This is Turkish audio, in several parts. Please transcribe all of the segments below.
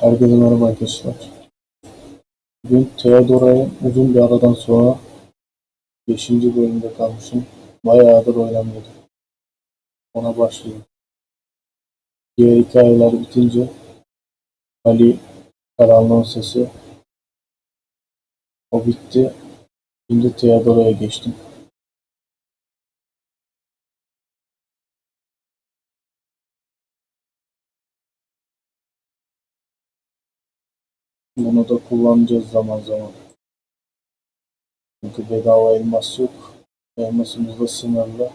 Herkese merhaba arkadaşlar. Bugün Theodora'yı uzun bir aradan sonra 5. bölümde kalmışım. Bayağıdır oynamıyordum. Ona başlayayım. Diğer hikayeler bitince Ali Karanlığın Sesi o bitti. Şimdi Theodora'ya geçtim. Bunu da kullanacağız zaman zaman. Çünkü bedava elmas yok. Elmasımız da sınırlı.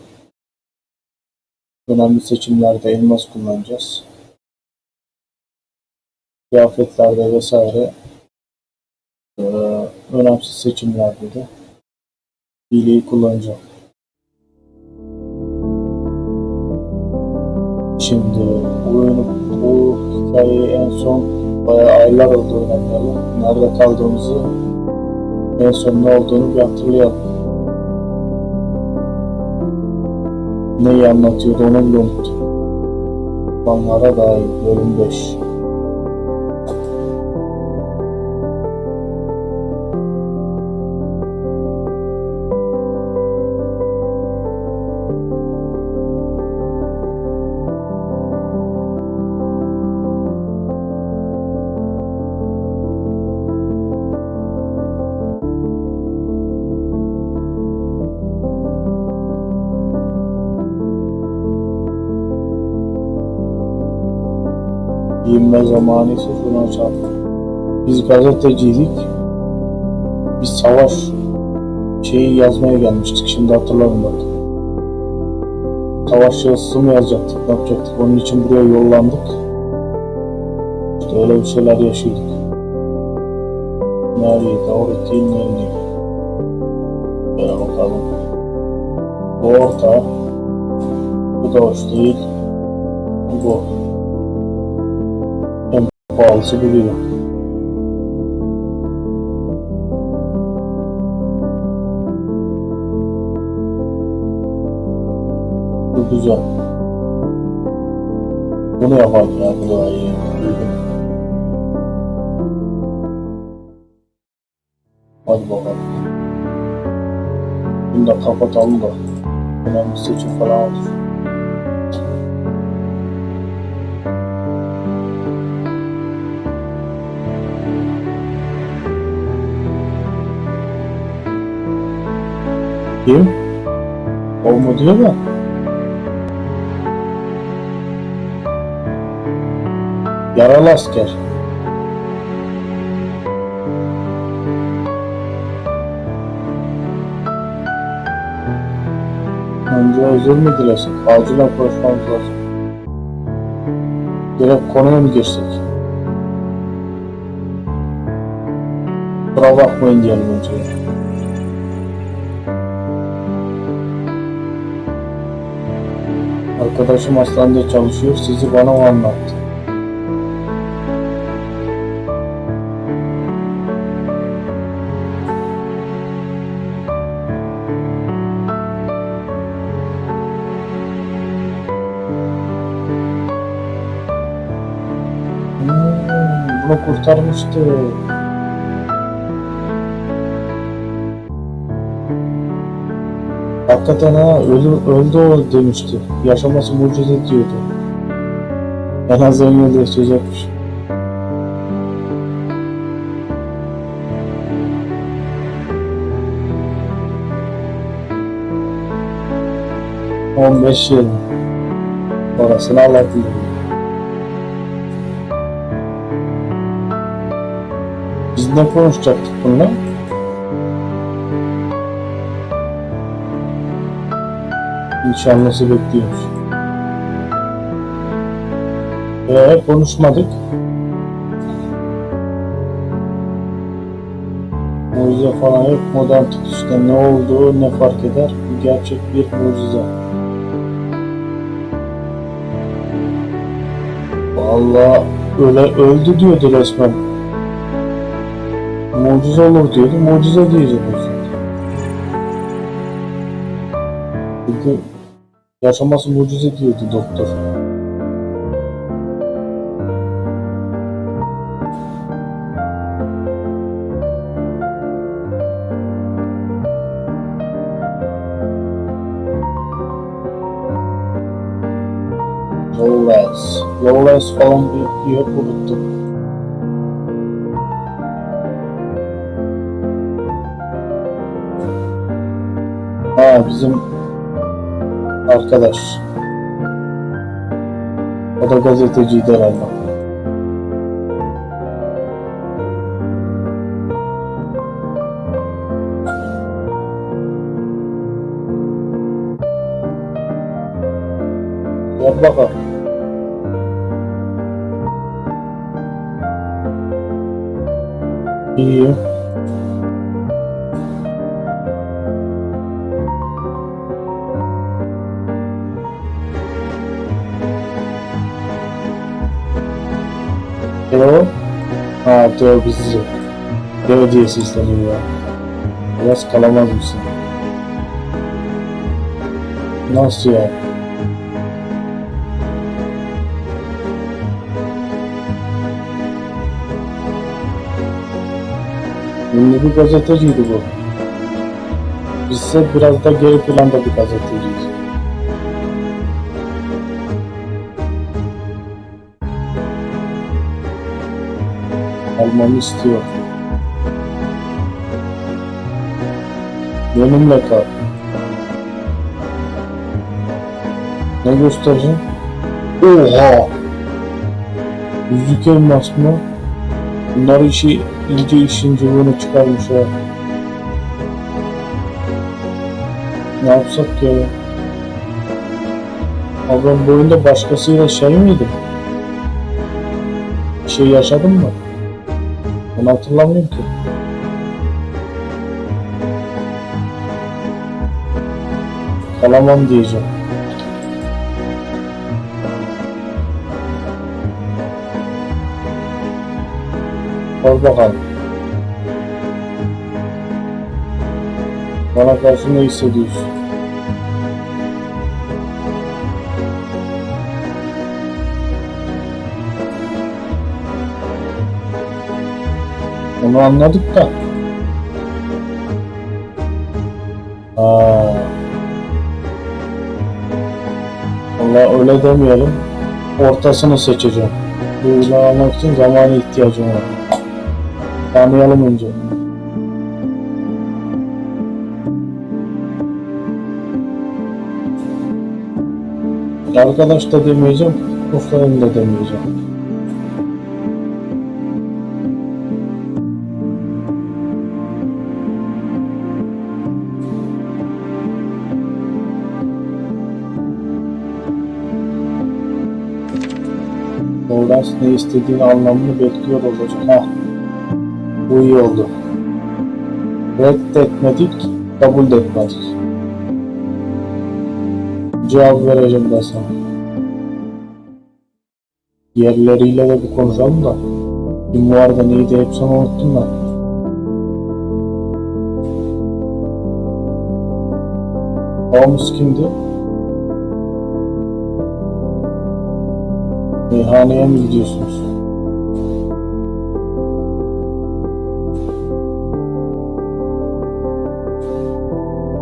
Önemli seçimlerde elmas kullanacağız. Kıyafetlerde vesaire eee, önemsiz seçimlerde de hileyi kullanacağım. Şimdi oyunu, bu hikayeyi en son bayağı aylar oldu oynamayalı. Nerede kaldığımızı en son ne olduğunu bir hatırlayalım. Neyi anlatıyordu onu bile unuttum. Banlara dair bölüm 5. Giyinme zamanı ise şunu açalım. Biz gazeteciydik. Biz savaş şeyi yazmaya gelmiştik. Şimdi hatırladım bak. Savaş yazısı mı yazacaktık, ne yapacaktık? Onun için buraya yollandık. İşte öyle bir şeyler yaşıyorduk. Nereye doğru değil, nereye? Böyle bakalım. Bu orta. Bu da hoş değil. Bu pahalısı biliyor. Bu güzel. Bunu yapalım ya, bu daha iyi. Uygun. Hadi bakalım. Bunu da kapatalım da. Önemli seçim falan olur. Kim? O mu diyor da? Yaralı asker. Önce dilesek? Acilen konuşmamız lazım. Direkt konuya mı geçsek? Kusura bakmayın diyelim önce. Arkadaşım hastanede çalışıyor, sizi bana o anlattı. Hmm, bunu kurtarmıştı. Hakikaten ha ölü, öldü o demişti. Yaşaması mucize diyordu. En az 10 yıl yaşayacakmış. On beş yıl. Orasını Allah bilir. Biz ne konuşacaktık bununla? Nişanlısı bekliyormuş. Ee, konuşmadık. Mucize falan yok. Modern işte ne olduğu ne fark eder. Gerçek bir mucize. Vallahi öyle öldü diyordu resmen. Mucize olur diyordu. Mucize diyecek o. Çünkü Yaşaması mucize diyordu doktor. Lawrence. Lawrence falan diye unuttum. Ha bizim arkadaş. O da gazeteciydi herhalde. Gel bakalım. İyi. Ha Teo bizi. Teo diye sesleniyor ya. Biraz kalamaz mısın? Nasıl ya? Ünlü bir gazeteciydi bu. Bizse biraz da geri planda bir gazeteciyiz. Almamı istiyor. Benimle kal. Ne göstereceğim? Oha! Yüzük elmas mı? Bunlar işi ince işin cıvığını çıkarmış ha. Ne yapsak ya? Ben bu başkasıyla şey miydim? Bir şey yaşadım mı? Onu hatırlamıyorum ki. Kalamam diyeceğim. Sor bakalım. Bana karşı ne hissediyorsun? Onu anladık da. Aa. Valla öyle demeyelim. Ortasını seçeceğim. Bu almak için zamana ihtiyacım var. Tanıyalım önce. Arkadaş da demeyeceğim, offline da demeyeceğim. Lawrence ne istediğini anlamını bekliyor olacak. Heh. Bu iyi oldu. Reddetmedik, kabul etmedik. Cevap vereceğim ben sana. Yerleriyle de bir konuşalım da. Kim vardı neydi hepsini unuttum ben. Babamız kimdi? Meyhaneye mi gidiyorsunuz?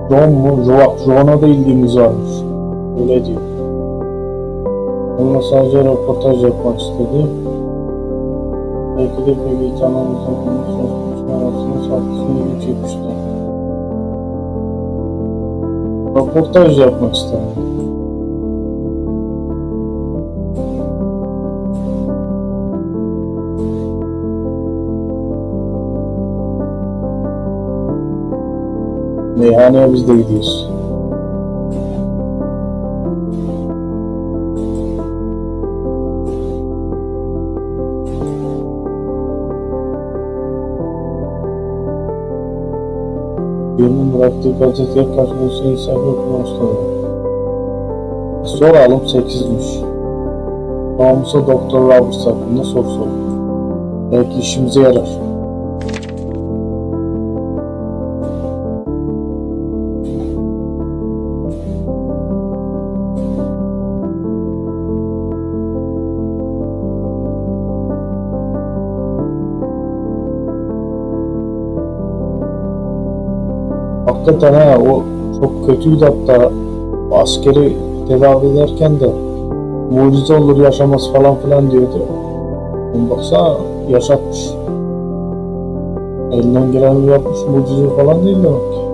John mu? Jo John'a da ilgimiz varmış. Öyle diyor. Onunla sadece röportaj yapmak istedi. Belki de bebeği tanımızın konuşmasının arasında şarkısını ilgi çekmişti. Röportaj yapmak istedi. Meyhaneye biz de gidiyoruz. Birinin bıraktığı gazeteye karşılaştığı hesabı okumak istedim. Soralım 8'miş. Namusa Doktor Roberts hakkında soru sor. Belki işimize yarar. Hakikaten ha o çok kötüydü hatta askeri tedavi ederken de mucize olur yaşaması falan filan diyordu. Şimdi baksana yaşatmış. Elinden geleni yapmış mucize falan değil demek ki.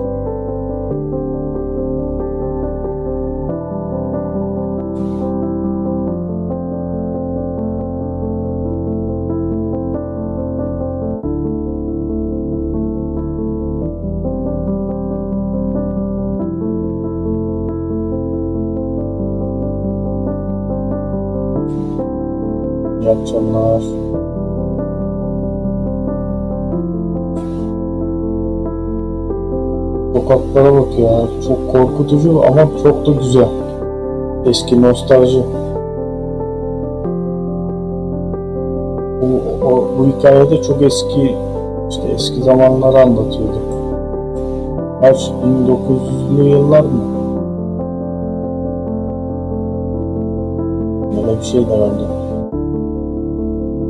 Akşamlar. Sokaklara bak ya. Çok korkutucu ama çok da güzel. Eski nostalji. Bu, o, bu hikayede çok eski işte eski zamanları anlatıyordu. Kaç 1900'lü yıllar mı? Böyle bir şey herhalde.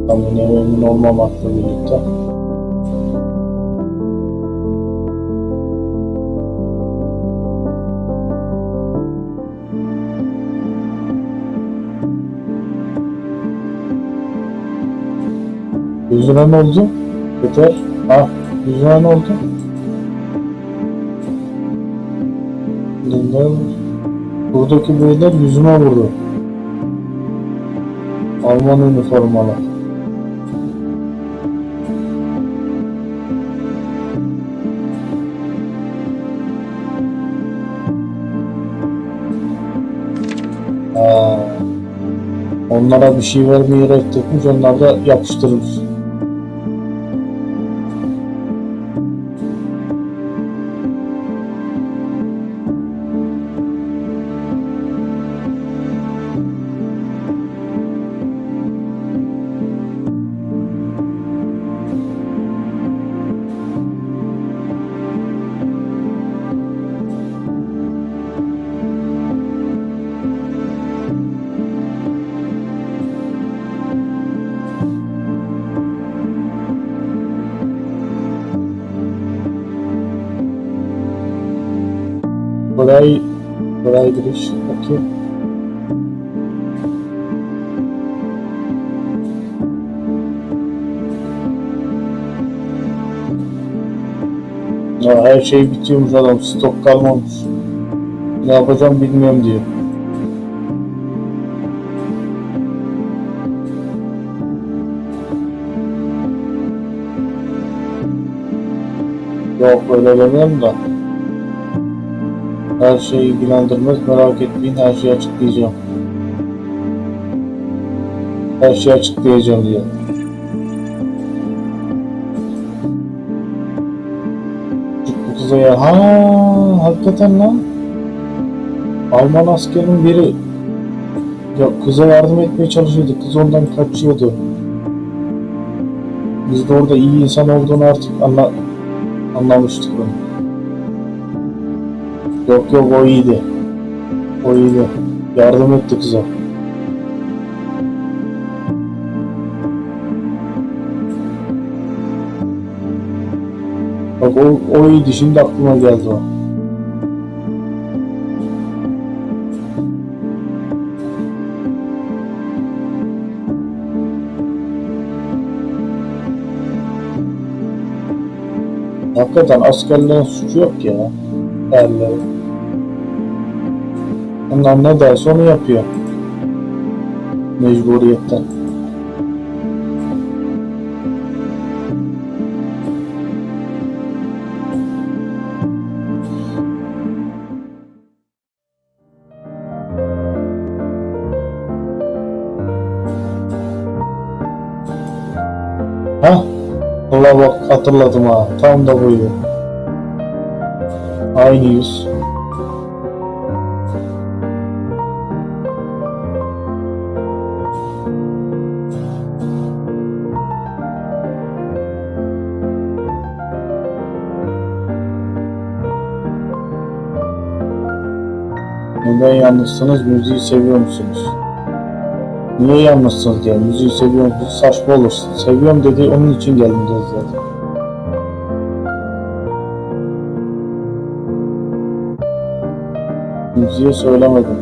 Tam yine emin olmamakla birlikte. Ne oldu? Yeter. Ha, yüzüne ne oldu? Neden? Buradaki beyler yüzüme vurdu. Alman üniformalı. Onlara bir şey vermeyi reddetmiş, onlar da yapıştırmış. Buraya giriş. Bakayım. Ya her şey bitiyormuş adam. Stok kalmamış. Ne yapacağım bilmiyorum diyor. Yok öyle demiyorum da. Her şeyi ilgilendirmez merak etmeyin her şeyi açıklayacağım. Her şeyi açıklayacağım diyor. Bu ha hakikaten lan. Alman askerinin biri ya kıza yardım etmeye çalışıyordu. Kız ondan kaçıyordu. Biz de orada iyi insan olduğunu artık anla, anlamıştık onu. Yok yok o iyiydi. O iyiydi. Yardım etti kıza. Bak o, o iyiydi. Şimdi aklıma geldi o. Hakikaten askerlerin suçu yok ya. Erleri. Onlar ne derse onu yapıyor. Mecburiyetten. Ha? Allah bak hatırladım ha. Tam da buydu. Aynı yüz. Neden yalnızsınız? Müziği seviyor musunuz? Niye yalnızsınız diye. Müziği seviyor musunuz? Saçma olursun. Seviyorum dedi. Onun için geldim dedi zaten. Müziğe söylemedim.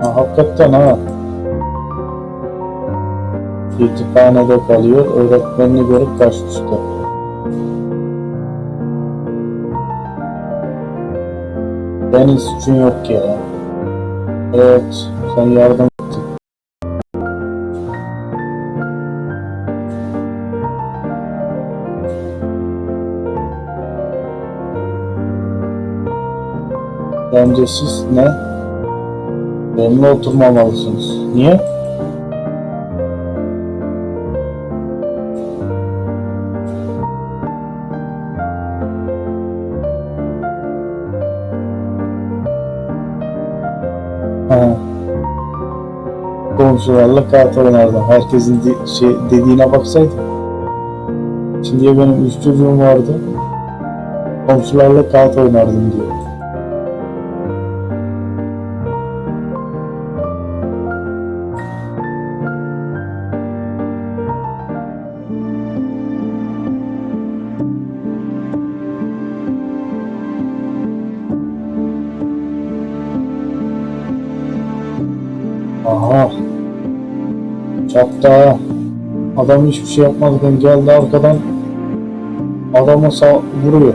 Ha, hakikaten ha. Kütüphanede kalıyor, öğretmenini görüp kaçmıştı. Senin suçun yok ya. Evet, sen yardım ettin. Bence siz ne? Benimle oturmamalısınız. Niye? Komşularla kağıt oynardım. Herkesin de- şey dediğine baksaydı. Şimdiye benim üç çocuğum vardı. Komşularla kağıt oynardım diyor. Çattı ha. Adam hiçbir şey yapmadan geldi arkadan adama sağ vuruyor.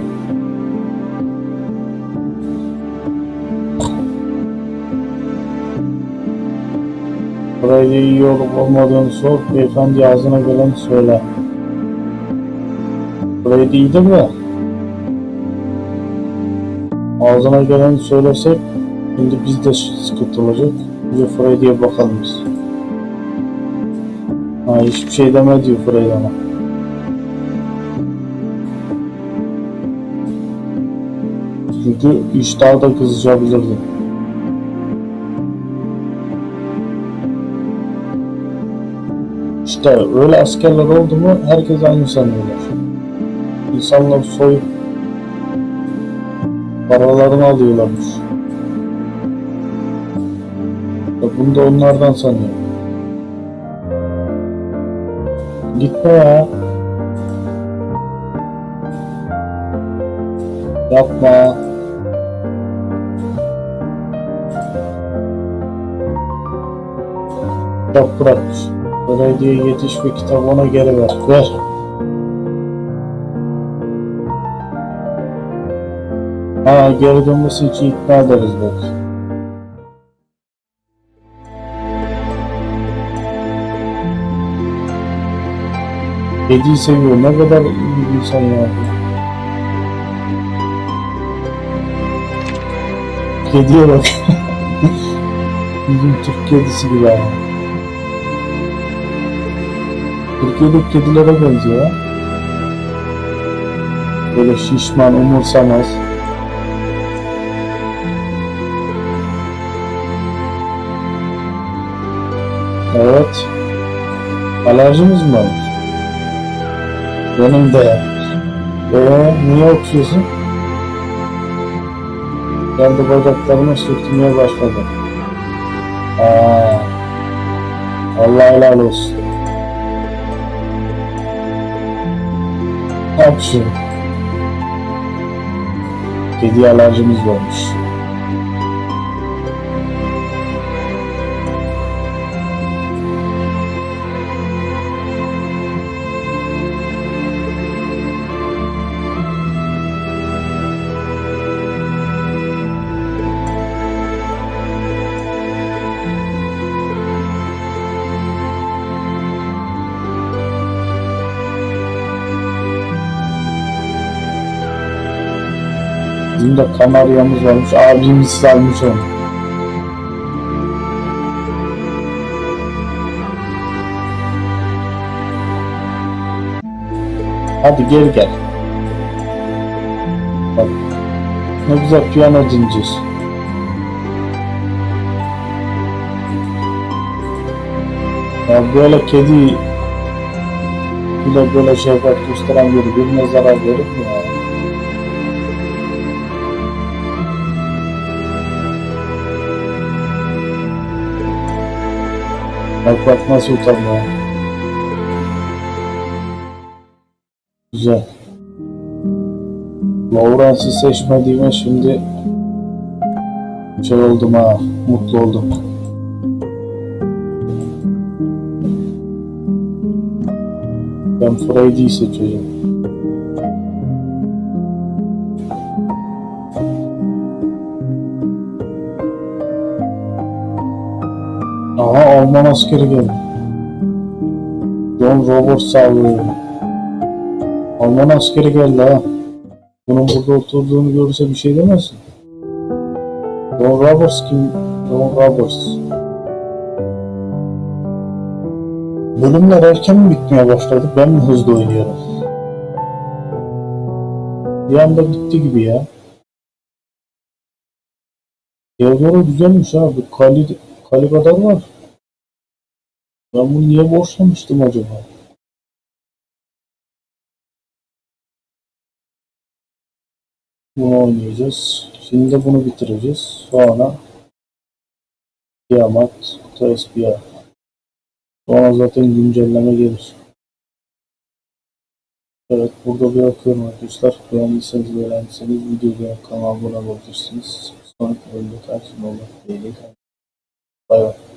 Burayı iyi olup olmadığını sor, beyefendi ağzına geleni söyle. Burayı da iyidir de ağzına geleni söylesek şimdi biz de sıkıntı olacak. Bir de Freddy'ye bakalım. Ha hiçbir şey deme diyor Freddy ama. Çünkü iş daha da kızacabilirdi. İşte öyle askerler oldu mu herkes aynı sanıyorlar. İnsanlar soyup paralarını alıyorlarmış. Bunu da onlardan sanıyorum. Gitme ya. Yapma. Kitap bırakmış. Belediye yetiş ve kitabı ona geri ver. Ver. Ha geri dönmesi için ikna ederiz belki. Kediyi seviyor. Ne kadar iyi bir insan ya. Kediye bak. Bizim Türk kedisi gibi ha. Türkiye'deki kedilere benziyor. Böyle şişman, umursamaz. Evet. Alerjimiz mi varmış? Benim de. Ee, niye okuyorsun? Kendi bacaklarımı sürtmeye başladı. Aa, Allah helal olsun. Ne yapıyorsun? Kedi alerjimiz varmış. Kanaryamız varmış. Abimiz salmış onu. Hadi gel gel. Bak. Ne güzel piyano dinleyeceğiz. Ya böyle kedi bir de böyle şefkat gösteren biri birine zarar verir mi ya? Bak bak nasıl utanma. Güzel. Lawrence'ı seçmediğime şimdi şey oldum ha, mutlu oldum. Ben Friday'i seçeceğim. Alman askeri geldi. John Robert sağlıyor. Alman askeri geldi ha. Bunun burada oturduğunu görürse bir şey demesin. John Roberts kim? John Roberts. Bölümler erken mi bitmeye başladı? Ben mi hızlı oynuyorum? Bir anda bitti gibi ya. Teodoro güzelmiş ha. Bu Kali, Kali kadar var. Ben bunu niye borçlamıştım acaba? Bunu oynayacağız. Şimdi bunu bitireceğiz. Sonra Tiamat, TSPA. Sonra zaten güncelleme gelir. Evet burada bırakıyorum arkadaşlar. Beğendiyseniz beğendiyseniz videoya kanala abone olabilirsiniz. Sonraki bölümde karşımda olmak dileğiyle. Bay bay.